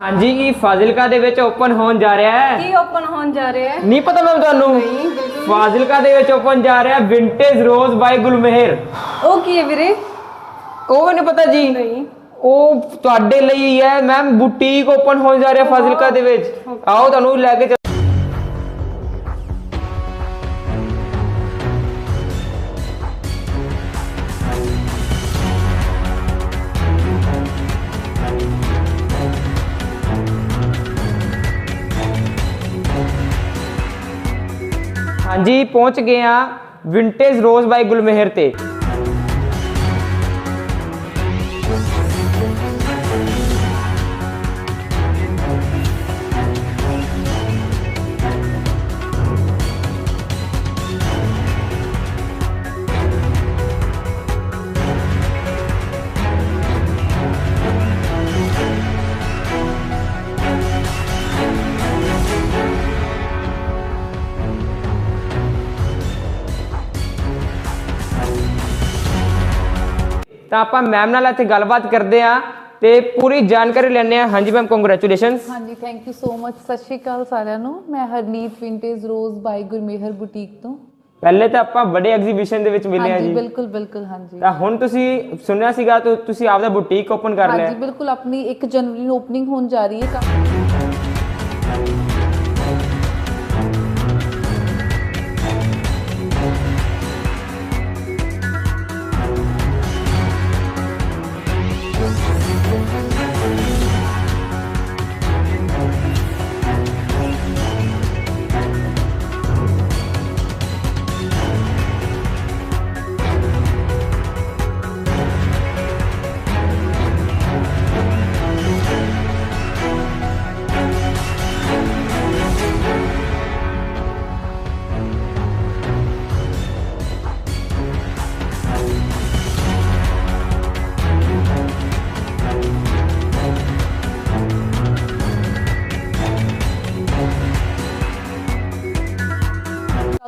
ਹਾਂਜੀ ਫਾਜ਼ਿਲਕਾ ਦੇ ਵਿੱਚ ਓਪਨ ਹੋਣ ਜਾ ਰਿਹਾ ਹੈ? ਕੀ ਓਪਨ ਹੋਣ ਜਾ ਰਿਹਾ ਹੈ? ਨਹੀਂ ਪਤਾ ਮੈਂ ਤੁਹਾਨੂੰ। ਨਹੀਂ, ਬਿਲਕੁਲ ਫਾਜ਼ਿਲਕਾ ਦੇ ਵਿੱਚ ਓਪਨ ਜਾ ਰਿਹਾ ਵਿੰਟੇਜ ਰੋਜ਼ ਬਾਈ ਗੁਲਮਹਿਰ ਉਹ ਕੀ ਹੈ ਵੀਰੇ? ਉਹ ਨਹੀਂ ਪਤਾ ਜੀ। ਨਹੀਂ। ਉਹ ਤੁਹਾਡੇ ਲਈ ਹੀ ਹੈ ਮੈਮ ਬੁਟੀਕ ਓਪਨ ਹੋਣ ਜਾ ਰਿਹਾ ਫਾਜ਼ਿਲਕਾ ਦੇ ਵਿੱਚ। ਆਓ ਤੁਹਾਨੂੰ ਲੈ ਕੇ ਚੱਲ- ਹਾਂਜੀ ਪਹੁੰਚ ਗਏ ਆ ਵਿੰਟੇਜ ਰੋਜ਼ ਬਾਈ ਗੁਲਮਹਿਰ ਤੇ। ਤਾਂ ਆਪਾਂ ਮੈਮ ਨਾਲ ਇੱਥੇ ਗੱਲਬਾਤ ਕਰਦੇ ਆ ਤੇ ਪੂਰੀ ਜਾਣਕਾਰੀ ਲੈਣੇ ਆ ਹਾਂਜੀ ਮੈਮ ਕੰਗ੍ਰੈਚੁਲੇਸ਼ਨਸ ਹਾਂਜੀ thank you so much Sat Shri Akal ਸਾਰਿਆਂ ਨੂੰ। ਮੈਂ Harneet vintage rose by Gurmehar boutique ਤੋਂ। ਪਹਿਲੇ ਤਾਂ ਆਪਾਂ ਬੜੇ ਐਗਜ਼ੀਬਿਸ਼ਨ ਦੇ ਵਿੱਚ ਮਿਲੇ ਆ ਹਾਂਜੀ ਜੀ। ਬਿਲਕੁਲ ਬਿਲਕੁਲ ਹਾਂਜੀ। ਤਾਂ ਹੁਣ ਤੁਸੀਂ ਸੁਣਿਆ ਸੀਗਾ ਤੁਸੀਂ ਆਪਦਾ ਬੁਟੀਕ ਓਪਨ ਕਰ ਲਿਆ। ਹਾਂਜੀ ਬਿਲਕੁਲ ਆਪਣੀ 1 ਜਨਵਰੀ ਨੂੰ ਓਪਨਿੰਗ ਹੋਣ ਜਾ ਰਹੀ ਹੈ।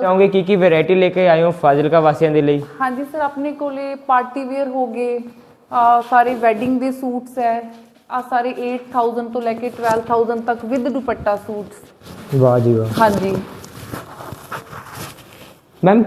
ਚਾਹੋਗੇ ਕੀ ਕੀ ਵੈਰਾਈਟੀ ਲੈ ਕੇ ਆਏ ਹੋ ਫਾਜ਼ਿਲਕਾ ਵਾਸੀਆਂ ਦੇ ਲਈ? ਹਾਂਜੀ ਸਰ ਆਪਣੇ ਕੋਲੇ ਪਾਰਟੀ ਵੇਅਰ ਹੋ ਗਏ ਆਹ ਸਾਰੇ ਵੈਡਿੰਗ ਦੇ ਸੂਟਸ ਹੈ ਆ ਸਾਰੇ 8000 ਤੋਂ ਲੈ ਕੇ 12000 ਤੱਕ ਵਿਦ ਦੁਪੱਟਾ ਸੂਟਸ। ਵਾਹ ਜੀ ਵਾਹ। ਹਾਂਜੀ। ਮੈਮ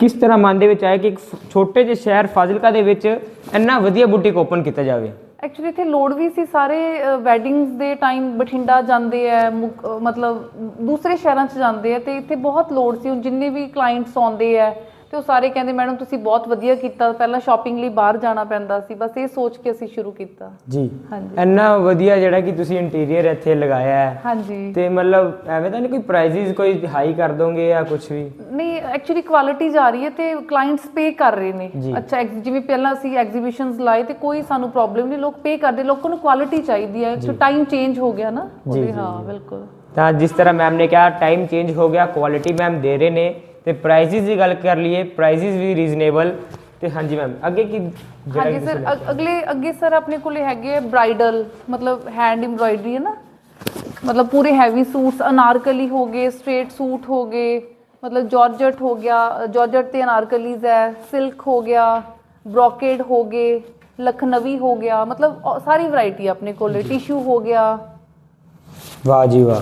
ਕਿਸ ਤਰ੍ਹਾਂ ਮਨ ਦੇ ਵਿੱਚ ਆਇਆ ਕਿ ਇੱਕ ਛੋਟੇ ਜਿਹੇ ਸ਼ਹਿਰ ਫਾਜ਼ਿਲਕਾ ਦੇ ਵਿੱਚ ਇੰਨਾ ਵਧੀਆ ਬੁਟੀਕ ਓਪਨ ਕੀਤਾ ਜਾਵੇ? ਐਕਚੁਅਲੀ ਇੱਥੇ ਲੋੜ ਵੀ ਸੀ ਸਾਰੇ ਵੈਡਿੰਗਸ ਦੇ ਟਾਈਮ ਬਠਿੰਡਾ ਜਾਂਦੇ ਆ ਮੁਕ- ਮਤਲਬ ਦੂਸਰੇ ਸ਼ਹਿਰਾਂ 'ਚ ਜਾਂਦੇ ਆ ਤੇ ਇੱਥੇ ਬਹੁਤ ਲੋੜ ਸੀ ਹੁਣ ਜਿੰਨੇ ਵੀ ਕਲਾਇੰਟਸ ਆਉਂਦੇ ਆ ਤੇ ਉਹ ਸਾਰੇ ਕਹਿੰਦੇ ਮੈਡਮ ਤੁਸੀਂ ਬਹੁਤ ਵਧੀਆ ਕੀਤਾ। ਪਹਿਲਾਂ ਸ਼ਾਪਿੰਗ ਲਈ ਬਾਹਰ ਜਾਣਾ ਪੈਂਦਾ ਸੀ। ਬਸ ਇਹ ਸੋਚ ਕੇ ਅਸੀਂ ਸ਼ੁਰੂ ਕੀਤਾ। ਜੀ। ਹਾਂਜੀ। ਇੰਨਾ ਵਧੀਆ ਜਿਹੜਾ ਕਿ ਤੁਸੀਂ ਇੰਟੀਰੀਅਰ ਇੱਥੇ ਲਗਾਇਆ ਹੈ। ਹਾਂਜੀ। ਤੇ ਮਤਲਬ ਐਵੇਂ ਤਾਂ ਨਹੀਂ ਕੋਈ ਪ੍ਰਾਈਸਿਸ ਕੋਈ ਹਾਈ ਕਰ ਦੋਗੇ ਜਾਂ ਕੁਝ ਵੀ? ਨਹੀਂ ਐਕਚੁਅਲੀ ਕੁਆਲਿਟੀ ਜਾ ਰਹੀ ਹੈ ਤੇ ਕਲਾਇੰਟਸ ਪੇ ਕਰ ਰਹੇ ਨੇ। ਜੀ। ਅੱਛਾ ex- ਜਿਵੇਂ ਪਹਿਲਾਂ ਅਸੀਂ ਐਗਜ਼ੀਬਿਸ਼ਨਸ ਲਾਏ ਤੇ ਕੋਈ ਸਾਨੂੰ ਪ੍ਰੋਬਲਮ ਨਹੀਂ। ਲੋਕ ਪੇ ਕਰਦੇ। ਲੋਕਾਂ ਨੂੰ ਕੁਆਲਿਟੀ ਚਾਹੀਦੀ ਹੈ। ਸੋ ਟਾਈਮ ਚੇਂਜ ਹੋ ਗਿਆ ਨਾ। ਉਹਦੇ ਜੀ, ਹਾਂ ਬਿਲਕੁਲ। ਤਾਂ ਜਿਸ ਤਰ੍ਹਾਂ ਮੈਮ ਨੇ ਕਿਹਾ ਟਾਈਮ ਚੇਂਜ ਹੋ ਗਿਆ ਕੁਆਲਿਟੀ ਮੈਮ ਦੇ ਰਹੇ ਨੇ। ਤੇ ਪ੍ਰਾਈਸਿਸ ਦੀ ਗੱਲ ਕਰ ਲਈਏ ਪ੍ਰਾਈਸਿਸ ਵੀ ਰੀਜ਼ਨੇਬਲ ਤੇ ਹਾਂਜੀ ਮੈਮ ਅੱਗੇ ਕੀ ਹਾਂਜੀ ਸਰ ਅਗਲੇ ਅੱਗੇ ਸਰ ਆਪਣੇ ਕੋਲੇ ਹੈਗੇ ਬ੍ਰਾਈਡਲ ਮਤਲਬ ਹੈਂਡ ਐਮਬ੍ਰਾਇਡਰੀ ਹੈ ਨਾ? ਮਤਲਬ ਪੂਰੇ ਹੈਵੀ ਸੂਟਸ ਅਨਾਰਕਲੀ ਹੋ ਗਏ ਸਟ੍ਰੇਟ ਸੂਟ ਹੋ ਗਏ ਮਤਲਬ ਜਾਰਜਟ ਹੋ ਗਿਆ ਜਾਰਜਟ ਤੇ ਅਨਾਰਕਲੀਜ਼ ਹੈ ਸਿਲਕ ਹੋ ਗਿਆ ਬ੍ਰੋਕੇਡ ਹੋ ਗਏ ਲਖਨਵੀ ਹੋ ਗਿਆ ਮਤਲਬ ਸਾਰੀ ਵੈਰਾਈਟੀ ਆਪਣੇ ਕੋਲੇ ਟਿਸ਼ੂ ਹੋ ਗਿਆ। ਵਾਹ ਜੀ ਵਾਹ।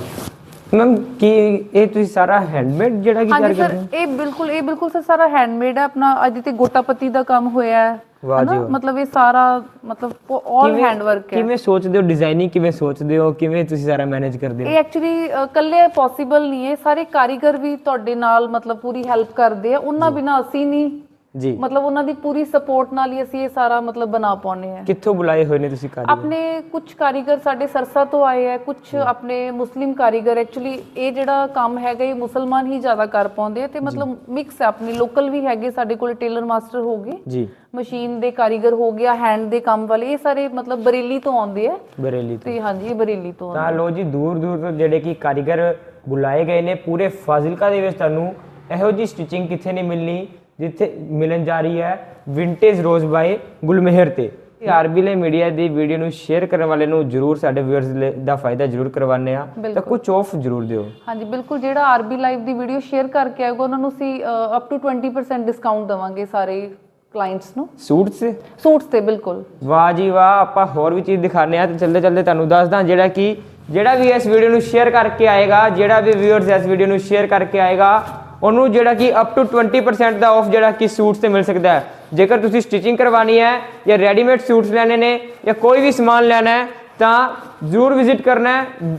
ਮੈਮ ਕੀ ਇਹ ਤੁਸੀਂ ਸਾਰਾ ਹੈਂਡਮੇਡ ਜਿਹੜਾ ਕੀ ਹਾਂਜੀ ਸਰ ਹੋ ਇਹ ਬਿਲਕੁਲ ਇਹ ਬਿਲਕੁਲ ਸਰ ਸਾਰਾ ਹੈਂਡਮੇਡ ਹੈ ਆਪਣਾ ਅੱਜ ਤੇ ਗੋਟਾਪਤੀ ਦਾ ਕੰਮ ਹੋਇਆ ਹੈ ਵਾਹ ਜੀ ਹਨਾ? ਵਾਹ। ਮਤਲਬ ਇਹ ਸਾਰਾ ਮਤਲਬ ਆਲ ਕਿਵੇਂ- ਹੈਂਡ ਵਰਕ ਹੈ ਕਿਵੇਂ ਸੋਚਦੇ ਹੋ ਡਿਜ਼ਾਈਨਿੰਗ ਕਿਵੇਂ ਸੋਚਦੇ ਹੋ ਕਿਵੇਂ ਤੁਸੀਂ ਸਾਰਾ ਮੈਨੇਜ ਕਰਦੇ ਹੋ ਇਹ ਐਕਚੁਅਲੀ ਇਕੱਲੇ ਪੋਸੀਬਲ ਨਹੀਂ ਹੈ ਸਾਰੇ ਕਾਰੀਗਰ ਵੀ ਤੁਹਾਡੇ ਨਾਲ ਮਤਲਬ ਪੂਰੀ ਹੈਲਪ ਕਰਦੇ ਆ ਉਹਨਾਂ ਬਿਨਾ ਅਸੀਂ ਨਹੀਂ ਜੀ। ਮਤਲਬ ਉਹਨਾਂ ਦੀ ਪੂਰੀ ਸਪੋਰਟ ਨਾਲ ਹੀ ਅਸੀਂ ਇਹ ਸਾਰਾ ਮਤਲਬ ਬਣਾ ਪਾਉਨੇ ਆ ਕਿੱਥੋਂ ਬੁਲਾਏ ਹੋਏ ਨੇ ਤੁਸੀਂ ਕਾਰੀਗਰ? ਆਪਣੇ ਕੁਝ ਕਾਰੀਗਰ ਸਾਡੇ ਸਰਸਾ ਤੋਂ ਆਏ ਆ ਕੁਝ ਆਪਣੇ ਮੁਸਲਿਮ ਕਾਰੀਗਰ। ਐਕਚੁਅਲੀ ਇਹ ਜਿਹੜਾ ਕੰਮ ਹੈਗਾ ਇਹ ਮੁਸਲਮਾਨ ਹੀ ਜ਼ਿਆਦਾ ਕਰ ਪਾਉਂਦੇ ਆ ਤੇ ਮਤਲਬ ਮਿਕਸ ਹੈ ਆਪਣੇ ਲੋਕਲ ਵੀ ਹੈਗੇ ਸਾਡੇ ਕੋਲ ਟੇਲਰ ਮਾਸਟਰ ਹੋ ਗਏ। ਜੀ। ਮਸ਼ੀਨ ਦੇ ਕਾਰੀਗਰ ਹੋ ਗਿਆ ਹੈਂਡ ਦੇ ਕੰਮ ਵਾਲੇ ਇਹ ਸਾਰੇ ਮਤਲਬ ਬਰੇਲੀ ਤੋਂ ਆਉਂਦੇ ਆ। ਬਰੇਲੀ ਤੋਂ। ਤੇ ਹਾਂਜੀ ਇਹ ਬਰੇਲੀ ਤੋਂ ਆਉਂਦੇ ਤਾਂ ਲੋ ਜੀ ਦੂਰ ਦੂਰ ਤੋਂ ਜਿਹੜੇ ਕਿ ਕਾਰੀਗਰ ਬੁਲਾਏ ਗਏ ਨੇ ਪੂਰੇ ਫਾਜ਼ਿਲਕਾ ਦੇ ਵਿੱਚ ਤੁਹਾਨੂੰ ਇਹੋ ਜੀ ਸਟਿਚਿੰਗ ਕਿੱਥੇ ਨਹੀਂ ਮਿਲਣੀ? ਜਿੱਥੇ ਮਿਲਣ ਜਾ ਰਹੀ ਹੈ ਵਿੰਟੇਜ ਰੋਜ਼ ਬਾਏ ਗੁਲਮਹਿਰ ਤੇ। ਆਰਬੀ ਲਈ ਮੀਡੀਆ ਦੀ ਵੀਡੀਓ ਨੂੰ ਸ਼ੇਅਰ ਕਰਨ ਵਾਲੇ ਨੂੰ ਜਰੂਰ ਸਾਡੇ ਵਿਊਅਰਸ ਦਾ ਫਾਇਦਾ ਜਰੂਰ ਕਰਵਾਉਂਦੇ ਆ ਤਾਂ। ਕੁਝ ਆਫ ਜਰੂਰ ਦਿਓ। ਹਾਂਜੀ ਬਿਲਕੁਲ ਜਿਹੜਾ ਆਰਬੀ ਲਾਈਵ ਦੀ ਵੀਡੀਓ ਸ਼ੇਅਰ ਕਰਕੇ ਆਏਗਾ ਉਹਨਾਂ ਨੂੰ ਅਸੀਂ ਅਪ ਟੂ 20% ਡਿਸਕਾਊਂਟ ਦਵਾਂਗੇ ਸਾਰੇ ਕਲਾਇੰਟਸ ਨੂੰ। ਸੂਟਸ ਸੂਟਸ ਤੇ ਬਿਲਕੁਲ। ਵਾਹ ਜੀ ਵਾਹ ਆਪਾਂ ਹੋਰ ਵੀ ਚੀਜ਼ ਦਿਖਾਣੇ ਆ ਤੇ ਚਲਦੇ ਚਲਦੇ ਤੁਹਾਨੂੰ ਦੱਸਦਾ ਜਿਹੜਾ ਕਿ ਜਿਹੜਾ ਵੀ ਇਸ ਵੀਡੀਓ ਨੂੰ ਸ਼ੇਅਰ ਕਰਕੇ ਆਏਗਾ ਜਿਹੜਾ ਵੀ ਵਿਊਅਰਸ ਇਸ ਵੀਡੀਓ ਨੂੰ ਸ਼ੇਅਰ ਕਰਕੇ ਆਏਗਾ ਉਹਨੂੰ ਜਿਹੜਾ ਕਿ ਅਪ ਟੂ 20% ਦਾ ਆਫ ਜਿਹੜਾ ਕਿ ਸੂਟਸ ਤੇ ਮਿਲ ਸਕਦਾ ਹੈ। ਜੇਕਰ ਤੁਸੀਂ ਸਟਿਚਿੰਗ ਕਰਵਾਣੀ ਹੈ ਜਾਂ ਰੈਡੀਮੇਡ ਸੂਟਸ ਲੈਣੇ ਨੇ ਜਾਂ ਕੋਈ ਵੀ ਸਮਾਨ ਲੈਣਾ ਹੈ ਤਾਂ ਜ਼ਰੂਰ ਵਿਜ਼ਿਟ ਕਰਨਾ ਹੈ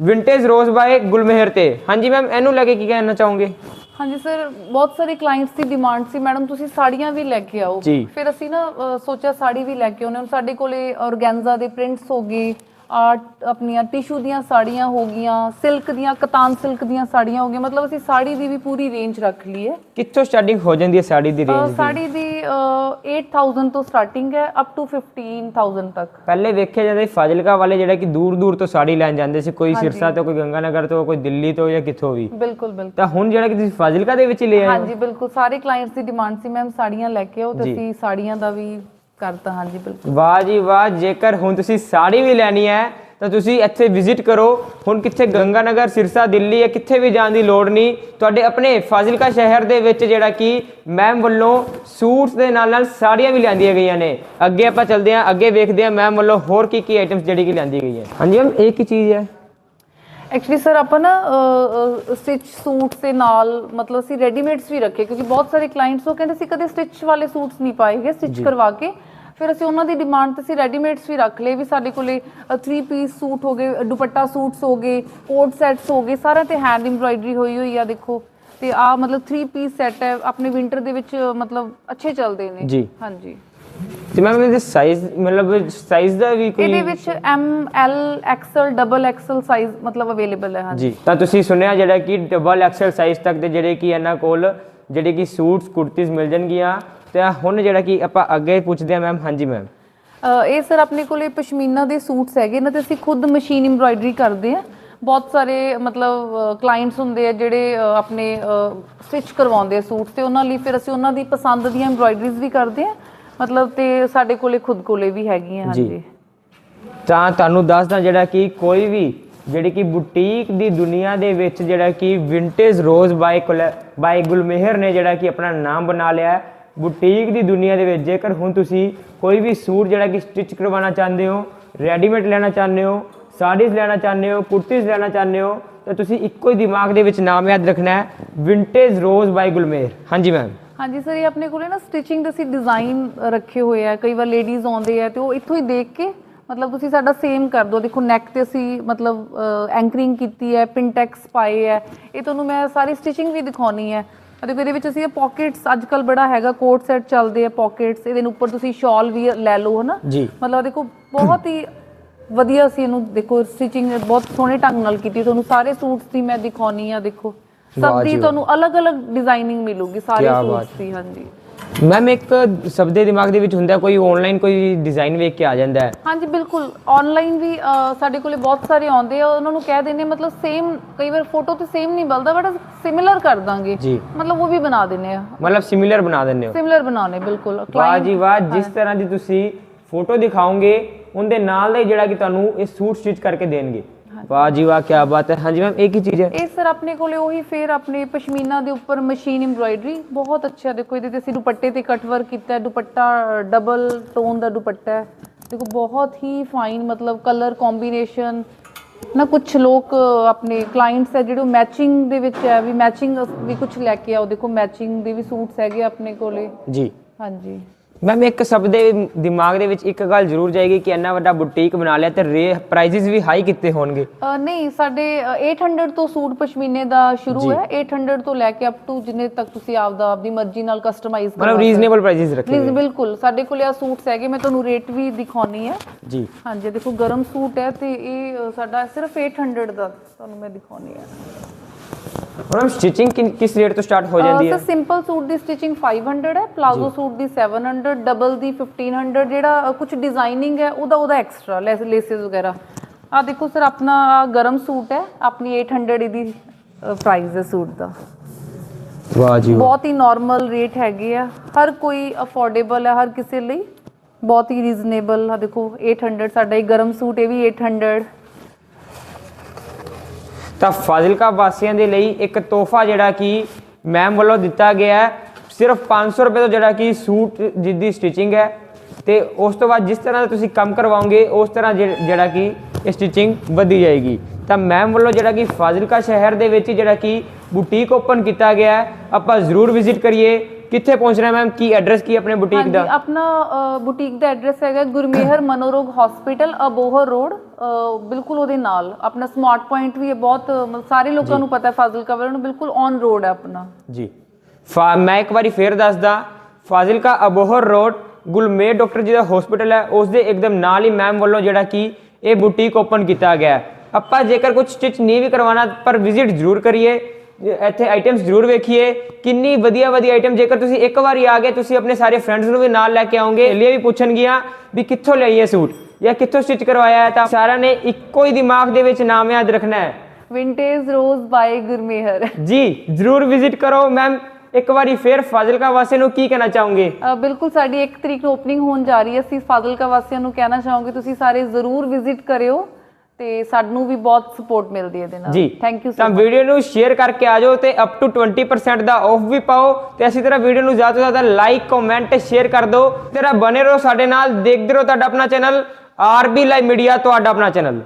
ਵਿੰਟੇਜ ਰੋਜ਼ ਬਾਏ ਗੁਲਮਹਿਰ ਤੇ। ਹਾਂਜੀ ਮੈਮ ਇਹਨੂੰ ਲੈ ਕੇ ਕੀ ਕਹਿਣਾ ਚਾਹੋਗੇ? ਹਾਂਜੀ ਸਰ ਬਹੁਤ ਸਾਰੇ ਕਲਾਇੰਟਸ ਦੀ ਡਿਮਾਂਡ ਸੀ। ਮੈਡਮ ਤੁਸੀਂ ਸਾੜੀਆਂ ਵੀ ਲੈ ਕੇ ਆਓ। ਫਿਰ ਅਸੀਂ ਨਾ ਸੋਚਿਆ ਸਾੜੀ ਵੀ ਲੈ ਕੇ ਆਉਣੇ ਹੁਣ ਸਾਡੇ ਕੋਲੇ ਔਰਗੈਂਜ਼ਾ ਦੇ ਪ੍ਰਿੰਟਸ ਹੋ ਗਏ। ਆਪਣੀਆਂ ਟਿਸ਼ੂ ਦੀਆਂ ਸਾੜੀਆਂ ਹੋ ਗਈਆਂ ਸਿਲਕ ਦੀਆਂ ਕਤਾਨ ਸਿਲਕ ਦੀਆਂ ਸਾੜੀਆਂ ਹੋ ਗਈਆਂ ਮਤਲਬ ਅਸੀਂ ਸਾੜੀ ਦੀ ਵੀ ਪੂਰੀ ਰੇਂਜ ਰੱਖ ਲਈ ਹੈ ਕਿੱਥੋਂ ਸਟਾਰਟਿੰਗ ਹੋ ਜਾਂਦੀ ਹੈ ਸਾੜੀ ਦੀ ਰੇਂਜ ਦੀ? ਸਾੜੀ ਦੀ ਅ, 8000 ਤੋਂ ਸਟਾਰਟਿੰਗ ਹੈ ਅਪ ਟੂ 15000 ਤੱਕ। ਪਹਿਲੇ ਵੇਖਿਆ ਜਾਂਦਾ ਫਾਜ਼ਿਲਕਾ ਵਾਲੇ ਜਿਹੜਾ ਕਿ ਦੂਰ ਦੂਰ ਤੋਂ ਸਾੜੀ ਲੈਣ ਜਾਂਦੇ ਸੀ ਕੋਈ ਸਿਰਸਾ ਤੋਂ ਕੋਈ ਗੰਗਾਨਗਰ ਤੋਂ ਕੋਈ ਦਿੱਲੀ ਤੋਂ ਜਾਂ ਕਿੱਥੋਂ ਵੀ। ਬਿਲਕੁਲ ਬਿਲਕੁਲ। ਤਾਂ ਹੁਣ ਜਿਹੜਾ ਕਿ ਤੁਸੀਂ ਫਾਜ਼ਿਲਕਾ ਦੇ ਵਿੱਚ ਲੈ ਆਏ ਹਾਂਜੀ ਬਿਲਕੁਲ। ਸਾਰੇ ਕਲਾਇੰਟਸ ਦੀ ਡਿਮਾਂਡ ਸੀ ਮੈਮ ਸਾੜੀਆਂ ਲੈ ਕੇ ਆਓ ਤੇ। ਅਸੀਂ ਸਾੜੀਆਂ ਦਾ ਵੀ ਕਰਤਾ ਹਾਂਜੀ ਬਿਲਕੁਲ। ਵਾਹ ਜੀ ਵਾਹ ਜੇਕਰ ਹੁਣ ਤੁਸੀਂ ਸਾੜੀ ਵੀ ਲੈਣੀ ਹੈ ਤਾਂ ਤੁਸੀਂ ਇੱਥੇ ਵਿਜ਼ਿਟ ਕਰੋ। ਹੁਣ ਕਿੱਥੇ ਗੰਗਾਨਗਰ ਸਿਰਸਾ ਦਿੱਲੀ ਜਾਂ ਕਿੱਥੇ ਵੀ ਜਾਣ ਦੀ ਲੋੜ ਨਹੀਂ। ਤੁਹਾਡੇ ਆਪਣੇ ਫਾਜ਼ਿਲਕਾ ਸ਼ਹਿਰ ਦੇ ਵਿੱਚ ਜਿਹੜਾ ਕਿ ਮੈਮ ਵੱਲੋਂ ਸੂਟਸ ਦੇ ਨਾਲ ਨਾਲ ਸਾੜੀਆਂ ਵੀ ਲਿਆਂਦੀਆਂ ਗਈਆਂ ਨੇ। ਅੱਗੇ ਆਪਾਂ ਚੱਲਦੇ ਹਾਂ ਅੱਗੇ ਵੇਖਦੇ ਹਾਂ ਮੈਮ ਵੱਲੋਂ ਹੋਰ ਕੀ ਕੀ ਆਈਟਮਸ ਜਿਹੜੀ ਕਿ ਲਿਆਂਦੀ ਗਈ ਹੈ। ਹਾਂਜੀ ਮੈਮ ਇਹ ਕੀ ਚੀਜ਼ ਹੈ। ਐਕਚੁਅਲੀ ਸਰ ਆਪਾਂ ਨਾ ਸਟਿਚ ਸੂਟਸ ਦੇ ਨਾਲ ਮਤਲਬ ਅਸੀਂ ਰੈਡੀਮੇਡਸ ਵੀ ਰੱਖੇ ਕਿਉਂਕਿ ਬਹੁਤ ਸਾਰੇ ਕਲਾਇੰਟਸ ਉਹ ਕਹਿੰਦੇ ਸੀ ਕਦੇ ਸਟਿਚ ਵਾਲੇ ਸੂਟਸ ਨਹੀਂ ਪਾਏਗੇ ਸਟਿਚ ਕਰਵਾ ਕੇ। ਫਿਰ ਅਸੀਂ ਉਹਨਾਂ ਦੀ ਡਿਮਾਂਡ ਤੇ ਅਸੀਂ ਰੈਡੀਮੇਡਸ ਵੀ ਰੱਖ ਲਏ ਵੀ ਸਾਡੇ ਕੋਲੇ 3 ਪੀਸ ਸੂਟ ਹੋ ਗਏ ਦੁਪੱਟਾ ਸੂਟਸ ਹੋ ਗਏ ਕੋਟ ਸੈਟਸ ਹੋ ਗਏ ਸਾਰਿਆਂ ਤੇ ਹੈਂਡ ਐਮਬ੍ਰਾਇਡਰੀ ਹੋਈ ਹੋਈ ਆ ਦੇਖੋ। ਤੇ ਆ ਮਤਲਬ 3 ਪੀਸ ਸੈਟ ਹੈ ਆਪਣੇ ਵਿੰਟਰ ਦੇ ਵਿੱਚ ਮਤਲਬ ਅੱਛੇ ਚੱਲਦੇ ਨੇ। ਹਾਂਜੀ। ਤੇ ਮੈਮ ਇਹਦੇ ਸਾਈਜ਼ ਮਤਲਬ ਸਾਈਜ਼ ਦਾ ਵੀ ਕੋਈ ਇਹਦੇ ਵਿੱਚ M L XL double XL size ਮਤਲਬ ਅਵੇਲੇਬਲ ਹੈ ਹਾਂਜੀ। ਜੀ ਤਾਂ ਤੁਸੀਂ ਸੁਣਿਆ ਜਿਹੜਾ ਕਿ ਡਬਲ ਐਕਸਲ ਸਾਈਜ਼ ਤੱਕ ਦੇ ਜਿਹੜੇ ਕਿ ਇਹਨਾਂ ਕੋਲ ਜਿਹੜੇ ਕਿ ਸੂਟਸ ਕੁੜਤੀਜ਼ ਮਿਲ ਜਾਣਗੀਆਂ। ਤੇ ਹੁਣ ਜਿਹੜਾ ਕਿ ਆਪਾਂ ਅੱਗੇ ਪੁੱਛਦੇ ਹਾਂ ਮੈਮ ਹਾਂਜੀ ਮੈਮ ਇਹ ਸਰ ਆਪਣੇ ਕੋਲੇ ਪਸ਼ਮੀਨਾ ਦੇ ਸੂਟਸ ਹੈਗੇ ਇਹਨਾਂ ਤੇ ਅਸੀਂ ਖੁਦ ਮਸ਼ੀਨ ਐਮਬ੍ਰਾਇਡਰੀ ਕਰਦੇ ਆ ਬਹੁਤ ਸਾਰੇ ਮਤਲਬ ਕਲਾਇੰਟਸ ਹੁੰਦੇ ਆ ਜਿਹੜੇ ਆਪਣੇ ਸਟਿਚ ਕਰਵਾਉਂਦੇ ਆ ਸੂਟ ਤੇ। ਉਹਨਾਂ ਲਈ ਫਿਰ ਅਸੀਂ ਉਹਨਾਂ ਦੀ ਪਸੰਦ ਦੀਆਂ ਐਮਬ੍ਰਾਇਡਰੀਜ਼ ਵੀ ਕਰਦੇ ਆ ਮਤਲਬ ਤੇ ਸਾਡੇ ਕੋਲੇ ਖੁਦ ਕੋਲੇ ਵੀ ਹੈਗੀਆਂ। ਹਾਂਜੀ। ਤਾਂ ਤੁਹਾਨੂੰ ਦੱਸਦਾ ਜਿਹੜਾ ਕਿ ਕੋਈ ਵੀ ਜਿਹੜੀ ਕਿ ਬੁਟੀਕ ਦੀ ਦੁਨੀਆ ਦੇ ਵਿੱਚ ਜਿਹੜਾ ਕਿ ਵਿੰਟੇਜ ਰੋਜ਼ ਬਾਈ ਬਾਈ ਗੁਲਮਹਿਰ ਨੇ ਜਿਹੜਾ ਕਿ ਆਪਣਾ ਨਾਮ ਬਣਾ ਲਿਆ ਹੈ ਬੁਟੀਕ ਦੀ ਦੁਨੀਆ ਦੇ ਵਿੱਚ ਜੇਕਰ ਹੁਣ ਤੁਸੀਂ ਕੋਈ ਵੀ ਸੂਟ ਜਿਹੜਾ ਕਿ ਸਟਿਚ ਕਰਵਾਉਣਾ ਚਾਹੁੰਦੇ ਹੋ ਰੈਡੀਮੇਡ ਲੈਣਾ ਚਾਹੁੰਦੇ ਹੋ ਸਾੜੀਜ਼ ਲੈਣਾ ਚਾਹੁੰਦੇ ਹੋ ਕੁਰਤੀਜ਼ ਲੈਣਾ ਚਾਹੁੰਦੇ ਹੋ ਤਾਂ ਤੁਸੀਂ ਇੱਕੋ ਹੀ ਦਿਮਾਗ ਦੇ ਵਿੱਚ ਨਾਮ ਯਾਦ ਰੱਖਣਾ ਹੈ ਵਿੰਟੇਜ ਰੋਜ਼ ਬਾਈ ਗੁਲਮਹਿਰ। ਹਾਂਜੀ ਮੈਮ ਹਾਂਜੀ ਸਰ ਇਹ ਆਪਣੇ ਕੋਲੇ ਨਾ ਸਟਿਚਿੰਗ ਦੇ ਅਸੀਂ ਡਿਜ਼ਾਈਨ ਰੱਖੇ ਹੋਏ ਆ। ਕਈ ਵਾਰ ਲੇਡੀਜ਼ ਆਉਂਦੇ ਆ ਤੇ ਉਹ ਇੱਥੋਂ ਹੀ ਦੇਖ ਕੇ ਮਤਲਬ ਤੁਸੀਂ ਸਾਡਾ ਸੇਮ ਕਰ ਦਿਓ। ਦੇਖੋ ਨੈਕ ਤੇ ਅਸੀਂ ਮਤਲਬ ਐਂਕਰਿੰਗ ਕੀਤੀ ਹੈ ਪਿੰਟੈਕਸ ਪਾਏ ਹੈ। ਇਹ ਤੁਹਾਨੂੰ ਮੈਂ ਸਾਰੀ ਸਟਿਚਿੰਗ ਵੀ ਦਿਖਾਉਣੀ ਹੈ। ਅਤੇ ਇਹਦੇ ਵਿੱਚ ਅਸੀਂ ਪਾਕਟਸ ਅੱਜ ਕੱਲ ਬੜਾ ਹੈਗਾ ਕੋਟ ਸੈਟ ਚੱਲਦੇ ਆ ਪਾਕਟਸ ਇਹਦੇ ਉੱਪਰ ਤੁਸੀਂ ਸ਼ਾਲ ਵੀ ਲੈ ਲਓ ਹਨਾ। ਮਤਲਬ ਦੇਖੋ ਬਹੁਤ ਹੀ ਵਧੀਆ ਸੀ ਇਹਨੂੰ ਦੇਖੋ ਸਟਿਚਿੰਗ ਬਹੁਤ ਸੋਹਣੇ ਢੰਗ ਨਾਲ ਕੀਤੀ। ਤੁਹਾਨੂੰ ਸਾਰੇ ਸੂਟਸ ਦੀ ਮੈਂ ਦਿਖਾਉਣੀ ਆ ਦੇਖੋ। ਸਭ ਦੀ। ਤੁਹਾਨੂੰ ਅਲੱਗ-ਅਲੱਗ ਡਿਜ਼ਾਈਨਿੰਗ ਮਿਲੂਗੀ ਸਾਰੇ ਸੂਟਸ ਦੀ ਹਾਂਜੀ। ਮੈਮ ਇੱਕ ਸਭ ਦੇ ਦਿਮਾਗ ਦੇ ਵਿੱਚ ਹੁੰਦਾ ਕੋਈ ਆਨਲਾਈਨ ਕੋਈ ਡਿਜ਼ਾਈਨ ਵੇਖ ਕੇ ਆ ਜਾਂਦਾ ਹੈ। ਹਾਂਜੀ ਬਿਲਕੁਲ। ਆਨਲਾਈਨ ਵੀ ਸਾਡੇ ਕੋਲੇ ਬਹੁਤ ਸਾਰੇ ਆਉਂਦੇ ਆ ਉਹਨਾਂ ਨੂੰ ਕਹਿ ਦਿੰਦੇ ਮਤਲਬ ਸੇਮ ਕਈ ਵਾਰ ਫੋਟੋ ਤੇ ਸੇਮ ਨਹੀਂ ਬਲਦਾ ਬਟ ਸਿਮਿਲਰ ਕਰ ਦਾਂਗੇ। ਜੀ। ਮਤਲਬ ਉਹ ਵੀ ਬਣਾ ਦਿੰਦੇ ਆ। ਮਤਲਬ ਸਿਮਿਲਰ ਬਣਾ ਦਿੰਦੇ ਹੋ। ਸਿਮਿਲਰ ਬਣਾਉਣੇ ਬਿਲਕੁਲ। ਵਾਹ ਜੀ ਵਾਹ ਜਿਸ ਤਰ੍ਹਾਂ ਦੀ ਤੁਸੀਂ ਫੋਟੋ ਦਿਖਾਓਗੇ ਉਹਦੇ ਨਾਲ ਦਾ ਜਿਹੜਾ ਕਿ ਤੁਹਾਨੂੰ ਇਹ ਸੂਟ ਸਟਿਚ ਕਰਕੇ ਦੇਣਗੇ। ਵਾਹ ਜੀ ਵਾਹ ਕੀ ਬਾਤ ਹੈ। ਹਾਂਜੀ ਮੈਮ ਇਹ ਕੀ ਚੀਜ਼ ਹੈ। ਇਹ ਸਰ ਆਪਣੇ ਕੋਲੇ ਉਹੀ ਫੇਰ ਆਪਣੇ ਪਸ਼ਮੀਨਾ ਦੇ ਉੱਪਰ ਮਸ਼ੀਨ ਐਮਬ੍ਰਾਇਡਰੀ ਬਹੁਤ ਅੱਛਾ। ਦੇਖੋ ਇਹਦੇ ਤੇ ਅਸੀਂ ਦੁਪੱਟੇ ਤੇ ਕਟ ਵਰਕ ਕੀਤਾ ਹੈ ਦੁਪੱਟਾ ਡਬਲ ਟੋਨ ਦਾ ਦੁਪੱਟਾ ਹੈ। ਦੇਖੋ ਬਹੁਤ ਹੀ ਫਾਈਨ ਮਤਲਬ ਕਲਰ ਕੰਬੀਨੇਸ਼ਨ ਨਾ ਕੁਝ ਲੋਕ ਆਪਣੇ ਕਲਾਇੰਟਸ ਹੈ ਜਿਹੜੇ ਮੈਚਿੰਗ ਦੇ ਵਿੱਚ ਹੈ ਵੀ ਮੈਚਿੰਗ ਵੀ ਕੁਝ ਲੈ ਕੇ ਆਓ। ਦੇਖੋ ਮੈਚਿੰਗ ਦੇ ਵੀ ਸੂਟਸ ਹੈਗੇ ਆਪਣੇ ਕੋਲੇ। ਜੀ। ਹਾਂਜੀ। ਮੈਮ ਇੱਕ ਸਭ ਦੇ ਦਿਮਾਗ ਦੇ ਵਿੱਚ ਇੱਕ ਗੱਲ ਜ਼ਰੂਰ ਜਾਏਗੀ ਕਿ ਇੰਨਾ ਵੱਡਾ ਬੁਟੀਕ ਬਣਾ ਲਿਆ ਤੇ ਰੇ ਪ੍ਰਾਈਸਿਸ ਵੀ ਹਾਈ ਕੀਤੇ ਹੋਣਗੇ। ਨਹੀਂ ਸਾਡੇ ਅਹ 800 ਤੋਂ ਸੂਟ ਪਸ਼ਮੀਨੇ ਦਾ ਸ਼ੁਰੂ ਹੈ। 800 ਤੋਂ ਲੈ ਕੇ ਅਪ ਟੂ ਜਿੰਨੇ ਤੱਕ ਤੁਸੀਂ ਆਪਦਾ ਆਪਦੀ ਮਰਜ਼ੀ ਨਾਲ ਕਸਟਮਾਈਜ਼ ਮਤਲਬ ਰੀਜ਼ਨੇਬਲ ਪ੍ਰਾਈਸਿਸ ਰੱਖੇ ਪਲੀਜ਼ ਹੋਏ ਬਿਲਕੁਲ। ਸਾਡੇ ਕੋਲੇ ਆ ਸੂਟਸ ਹੈਗੇ ਮੈਂ ਤੁਹਾਨੂੰ ਰੇਟ ਵੀ ਦਿਖਾਉਣੀ ਹੈ। ਜੀ। ਹਾਂਜੀ ਦੇਖੋ ਗਰਮ ਸੂਟ ਹੈ ਤੇ ਇਹ ਅ, ਸਾਡਾ ਸਿਰਫ 800 ਦਾ ਤੁਹਾਨੂੰ ਮੈਂ ਦਿਖਾਉਣੀ ਹੈ। ਮੈਮ ਸਟਿਚਿੰਗ ਕਿਸ ਰੇਟ ਤੋਂ ਸਟਾਰਟ ਹੋ ਜਾਂਦੀ ਹੈ ਸਰ ਸਿੰਪਲ ਸੂਟ ਦੀ ਸਟਿਚਿੰਗ 500 ਹੈ ਪਲਾਜ਼ੋ ਸੂਟ ਦੀ 700 ਡਬਲ ਦੀ 1500 ਜਿਹੜਾ ਕੁਝ ਡਿਜ਼ਾਈਨਿੰਗ ਹੈ ਉਹਦਾ ਉਹਦਾ ਐਕਸਟਰਾ ਲੇਸਿਸ ਵਗੈਰਾ ਆ ਦੇਖੋ ਸਰ ਆਪਣਾ ਗਰਮ ਸੂਟ ਹੈ ਆਪਣੀ 800 ਇਹਦੀ ਪ੍ਰਾਈਸ ਹੈ ਸੂਟ ਦਾ ਵਾਹ ਜੀ ਬਹੁਤ ਹੀ ਨਾਰਮਲ ਰੇਟ ਹੈਗੇ ਆ ਹਰ ਕੋਈ ਅਫੋਰਡੇਬਲ ਹੈ ਹਰ ਕਿਸੇ ਲਈ। ਬਹੁਤ ਹੀ ਰੀਜ਼ਨੇਬਲ ਆ ਦੇਖੋ 800 ਸਾਡਾ ਇਹ ਗਰਮ ਸੂਟ ਇਹ ਵੀ 800 ਤਾਂ ਫਾਜ਼ਿਲਕਾ ਵਾਸੀਆਂ ਦੇ ਲਈ ਇੱਕ ਤੋਹਫਾ ਜਿਹੜਾ ਕਿ ਮੈਮ ਵੱਲੋਂ ਦਿੱਤਾ ਗਿਆ ਹੈ। ਸਿਰਫ 500 ਰੁਪਏ ਤੋਂ ਜਿਹੜਾ ਕਿ ਸੂਟ ਜਿੱਦੀ ਸਟਿਚਿੰਗ ਹੈ ਤੇ ਉਸ ਤੋਂ ਬਾਅਦ ਜਿਸ ਤਰ੍ਹਾਂ ਦਾ ਤੁਸੀਂ ਕੰਮ ਕਰਵਾਓਗੇ, ਉਸ ਤਰ੍ਹਾਂ ਜਿਹ- ਜਿਹੜਾ ਕਿ ਇਹ ਸਟਿਚਿੰਗ ਵਧੀ ਜਾਏਗੀ। ਤਾਂ ਮੈਮ ਵੱਲੋਂ ਜਿਹੜਾ ਕਿ ਫਾਜ਼ਿਲਕਾ ਸ਼ਹਿਰ ਦੇ ਵਿੱਚ ਜਿਹੜਾ ਕਿ ਬੁਟੀਕ ਓਪਨ ਕੀਤਾ ਗਿਆ ਹੈ। ਆਪਾਂ ਜ਼ਰੂਰ ਵਿਜ਼ਿਟ ਕਰੀਏ। ਕਿੱਥੇ ਪਹੁੰਚਣਾ ਮੈਮ? ਕੀ ਐਡਰੈਸ ਕੀ ਆਪਣੇ ਬੁਟੀਕ ਦਾ? ਆਪਣਾ ਬੁਟੀਕ ਦਾ ਐਡਰੈਸ ਹੈਗਾ ਗੁਰਮੇਹਰ ਮਨੋਰੋਗ ਹਸਪੀਟਲ ਅਬੋਹਰ ਰੋਡ ਬਿਲਕੁਲ ਉਹਦੇ ਨਾਲ। ਆਪਣਾ ਸਮਾਰਟ ਪੁਆਇੰਟ ਵੀ ਹੈ ਬਹੁਤ ਸਾਰੇ ਲੋਕਾਂ ਨੂੰ ਪਤਾ ਹੈ ਫਾਜ਼ਿਲਕਾ ਵਾਲਿਆਂ ਨੂੰ ਬਿਲਕੁਲ ਔਨ ਰੋਡ ਹੈ ਆਪਣਾ। ਜੀ। ਮੈਂ ਇੱਕ ਵਾਰੀ ਫੇਰ ਦੱਸਦਾ ਫਾਜ਼ਿਲਕਾ ਅਬੋਹਰ ਰੋਡ ਗੁਲਮੇਰ ਡਾਕਟਰ ਜੀ ਦਾ ਹਸਪੀਟਲ ਹੈ ਉਸ ਦੇ ਇੱਕਦਮ ਨਾਲ ਹੀ ਮੈਮ ਵੱਲੋਂ ਜਿਹੜਾ ਕਿ ਇਹ ਬੁਟੀਕ ਓਪਨ ਕੀਤਾ ਗਿਆ ਆਪਾਂ ਜੇਕਰ ਕੁਝ ਸਟਿਚ ਨਹੀਂ ਵੀ ਕਰਵਾਉਣਾ ਪਰ ਵਿਜ਼ਿਟ ਜ਼ਰੂਰ ਕਰੀਏ ਇੱਥੇ ਆਈਟਮਸ ਜ਼ਰੂਰ ਵੇਖੀਏ। ਕਿੰਨੀ ਵਧੀਆ ਵਧੀਆ ਆਈਟਮ ਜੇਕਰ ਤੁਸੀਂ ਇੱਕ ਵਾਰੀ ਆ ਗਏ ਤੁਸੀਂ ਆਪਣੇ ਸਾਰੇ ਫਰੈਂਡਸ ਨੂੰ ਵੀ ਨਾਲ ਲੈ ਕੇ ਆਓਗੇ ਲਈ ਵੀ ਪੁੱਛਣਗੀਆਂ ਵੀ ਕਿੱਥੋਂ ਲਈਏ ਸੂਟ। ਜਾਂ ਕਿੱਥੋਂ ਸਟਿਚ ਕਰਵਾਇਆ ਹੈ ਤਾਂ ਸਾਰਿਆਂ ਨੇ ਇੱਕੋ ਹੀ ਦਿਮਾਗ ਦੇ ਵਿੱਚ ਨਾਮ ਯਾਦ ਰੱਖਣਾ ਹੈ। ਵਿੰਟੇਜ ਰੋਜ਼ ਬਾਈ ਗੁਰਮੇਹਰ ਜੀ ਜ਼ਰੂਰ ਵਿਜ਼ਿਟ ਕਰੋ। ਮੈਮ ਇੱਕ ਵਾਰੀ ਫੇਰ ਫਾਜ਼ਿਲਕਾ ਵਾਸੀਆਂ ਨੂੰ ਕੀ ਕਹਿਣਾ ਚਾਹੋਗੇ? ਬਿਲਕੁਲ ਸਾਡੀ 1 ਤਰੀਕ ਨੂੰ ਓਪਨਿੰਗ ਹੋਣ ਜਾ ਰਹੀ ਹੈ। ਅਸੀਂ ਫਾਜ਼ਿਲਕਾ ਵਾਸੀਆਂ ਨੂੰ ਕਹਿਣਾ ਚਾਹਾਂਗੇ ਤੁਸੀਂ ਸਾਰੇ ਜ਼ਰੂਰ ਵਿਜ਼ਿਟ ਕਰਿਓ ਤੇ ਸਾਨੂੰ ਵੀ ਬਹੁਤ ਸਪੋਰਟ ਮਿਲਦੀ ਹੈ ਇਹਦੇ ਨਾਲ। ਜੀ ਥੈਂਕ ਯੂ ਤਾਂ ਵੀਡੀਓ ਨੂੰ ਸ਼ੇਅਰ ਕਰਕੇ ਆ ਜਾਓ ਤੇ ਅਪ ਟੂ 20% ਦਾ ਆਫ ਵੀ ਪਾਓ ਤੇ ਇਸੇ ਤਰ੍ਹਾਂ ਵੀਡੀਓ ਨੂੰ ਜ਼ਿਆਦਾ ਤੋਂ ਜ਼ਿਆਦਾ ਲਾਈਕ ਕਮੈਂਟ ਸ਼ੇਅਰ ਕਰ ਦਿਓ। ਤੇਰਾ ਬਨੇ ਰਹੋ ਸਾਡੇ ਨਾਲ ਦੇਖਦੇ ਰਹੋ ਤੁਹਾਡਾ ਆਪਣਾ ਚੈਨਲ ਆਰਬੀ ਲਾਈਵ ਮੀਡੀਆ ਤੁਹਾਡਾ ਆਪਣਾ ਚੈਨਲ।